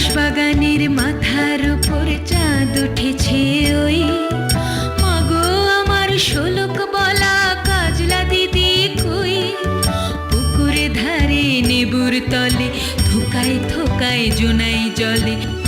বাঁশবাগানের মাথার উপর চাঁদ উঠেছে ওই। মাগো, আমার শোলক বলা কাজলা দিদি কই? পুকুরে ধারে নেবুর তলে, থোকায় থোকায় জোনাই জলে।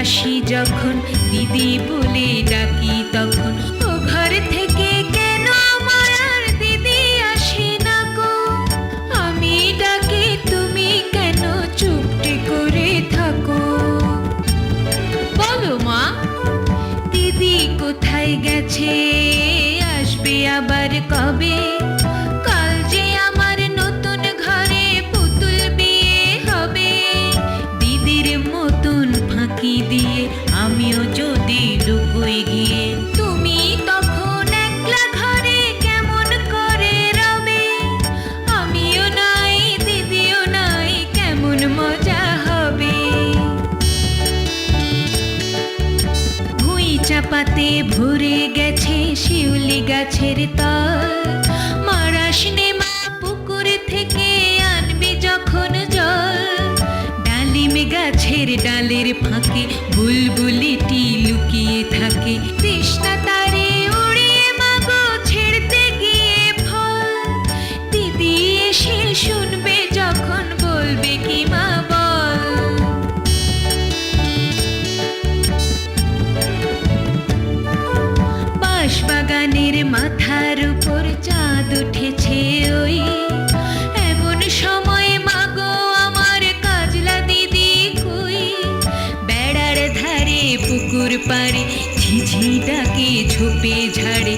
আসি যখন? দিদি বলে ডাকি তখন। ও ঘর থেকে কেন আমার দিদি আসে না গো? আমি ডাকি, তুমি কেন চুপটি করে থাকো? বলো মা, দিদি কোথায় গেছে? আসবে আবার কবে? চাপাতে ভরে গেছে শিউলি গাছের তল। মারাস মা পুকুর থেকে আনবি যখন জল। ডালিম গাছের ডালের ফাঁকে বুলবুলিটি মাথার উপর চাঁদ উঠেছে ওই। এমন সময় মাগো আমার কাজলা দিদি কই। বেড়ার ধারে পুকুর পাড়ে ঝিঝি ডাকে ঝোপে ঝাড়ে।